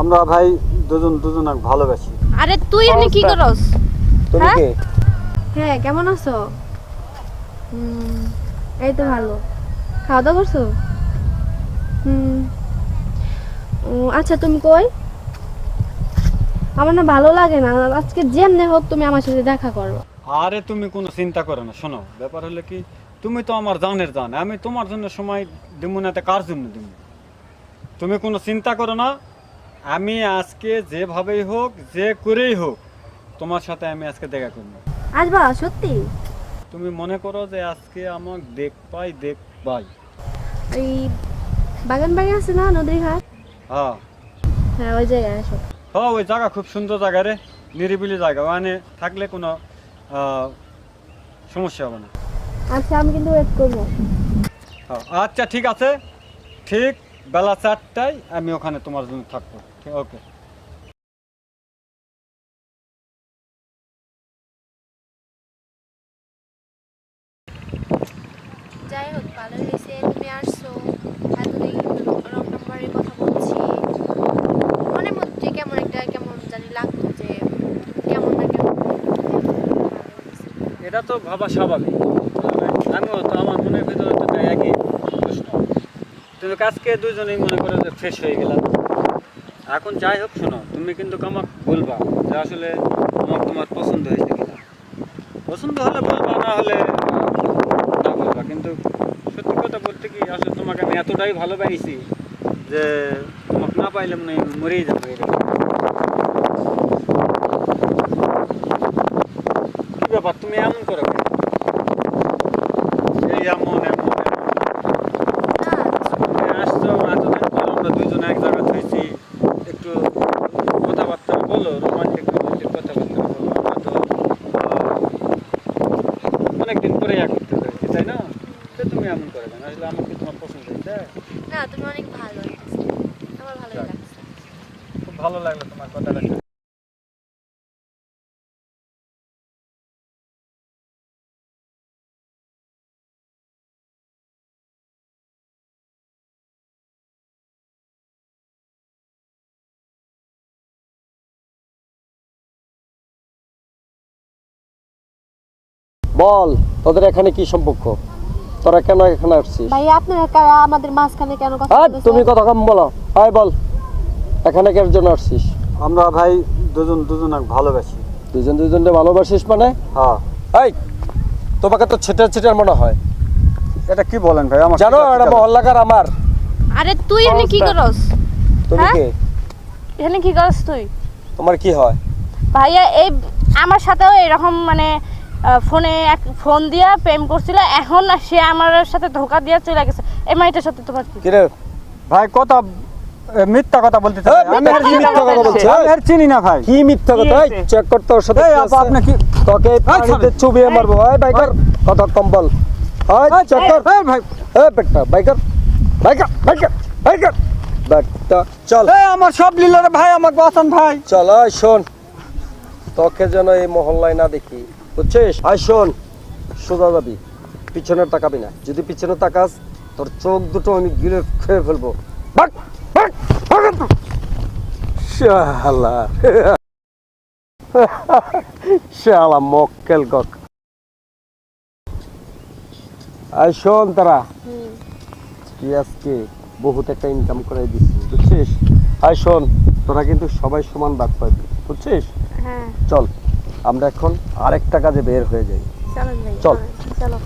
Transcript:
আমরা ভাই দুজন দুজনক ভালোবাসি। আরে তুই এনে কি করস? তুমি হ্যাঁ? কে? হ্যাঁ কেমন আছো? হুম এই তো ভালো। খাওয়া দাওয়া করছ? হুম। আচ্ছা তুমি কই? আমার না ভালো লাগে না। আজকে যেমনে হোক তুমি আমার সাথে দেখা করো। আরে তুমি কোনো চিন্তা করো না শোনো। ব্যাপার হলো কি তুমি তো আমার জানের জান। আমি তোমার জন্য সময় দিব না তা কার জন্য দিব তুমি কোনো চিন্তা করো না আমি আজকে যেভাবেই হোক যে করেই হোক তোমার সাথে আমি আজকে দেখা করব। আসবা সত্যি? তুমি মনে করো যে আজকে আমাকে দেখ পাই দেখ পাই এই বাগান বাড়ি আছে না নদীর ঘাট? হ্যাঁ। হ্যাঁ ওই জায়গায় আসো হ্যাঁ ওই জায়গা খুব সুন্দর জায়গা রে নিরিবিলি জায়গা। ওখানে থাকলে কোনো সমস্যা হবে না। আচ্ছা আমি কিন্তু ওয়েট করব। হ্যাঁ, আচ্ছা ঠিক আছে। ঠিক বেলা চারটায় আমি ওখানে তোমার জন্য থাকব। ওকে। যাই হোক ভালো হয়েছে তুমি আসছো। এতদিন রং নাম্বারের কথা বলছি। মনের মধ্যে কেমন একটা কেমন জানি লাগতো যে কেমন না কেমন। এটা তো ভাবা স্বাভাবিক। আমিও তো আমার মনের ভিতরে তো তাই একই প্রশ্ন কিন্তু আজকে দুজনেই মনে করে যে ফ্রেশ হয়ে গেলাম। এখন যাই হোক, শোনো, তুমি কিন্তু আমাকে বলবা যে আসলে আমার তোমার পছন্দ হয়েছে কিনা। পছন্দ হলে বলবা, না হলে না বলবা। কিন্তু সত্যি কথা বলতে কি, আসলে তোমাকে আমি এতটাই ভালোবাসি যে তোমাকে না পাইলে মনে মরেই যাব এরকম। ব্যাপার, তুমি এমন করো কেন? এই এমন এমন এমন। তুমি আসছো এতদিন পর আমরা দুইজন এক জায়গায় হয়েছি একটু কথাবার্তা বলো রোমান্টিক রোমান্টিক কথাবার্তা বলো আমরা তো আহ, অনেকদিন পরে এক করতে পেরেছি তাই না তো আসলে আমাকে তোমার পছন্দ হয়েছে না তুমি অনেক ভালো আমার ভালো লাগছে। খুব ভালো লাগল তোমার কথাটা বল তোদের এখানে কি সম্পর্ক? তোরা কেন এখানে আসছিস? ভাই আপনারা আমাদের মাঝখানে কেন কথা বলতেছেন? তুমি কথা কম বলো। হাই বল। এখানে কেন জন্য আসছিস? আমরা ভাই দুজন দুজনক ভালোবাসি। দুজন দুজনকে ভালোবাসিস মানে? হ্যাঁ। এই তোমাকে তো ছেটার ছেটার মনে হয়। এটা কি বলেন ভাই? আমার জানো এটা মহল্লাকার আমার। আরে তুই এনে কি করস? তুমি হ্যাঁ? কে? এখানে কি করস তুই? তোমার কি হয়? ভাইয়া এই আমার সাথেও এরকম মানে ফোনে এক ফোন দিয়া প্রেম করছিল এখন সে আমার সাথে ধোকা দিয়া চলে গেছে। এই মাইটার সাথে তোমার কি? কিরে? ভাই কথা মিথ্যা কথা বলতে আমি আর কি মিথ্যা কথা বলছি, আমি আর চিনি না ভাই। কি মিথ্যা কথা? চেক কর তোর সাথে এই আপা, আপনি কি- তোকে পানিতে চুবিয়ে মারবো। এই বাইকার কথা কম বল। এই চেক কর। এই ভাই। এই বেটা বাইকার বাইকার বাইকার বাইকার। বেটা চল। এই আমার সব লীলারে ভাই আমাকে বাঁচান ভাই। চল আয় শোন। তোকে যেন এই মহল্লায় না দেখি। বুঝছিস? আয় শোন সোজা যাবি। পিছনে তাকাবি না। যদি পিছনে তাকাস তোর চোখ দুটো আমি গিলে খেয়ে ফেলব। শালা। শালা মক্কেল কক শোন তারা। তুই আজকে বহুত একটা ইনকাম করে দিচ্ছিস বুঝছিস? আয় শোন তোরা কিন্তু সবাই সমান ভাগ পাবি বুঝছিস? হ্যাঁ। চল। আমরা এখন আরেকটা কাজে বের হয়ে যাই চল। চলো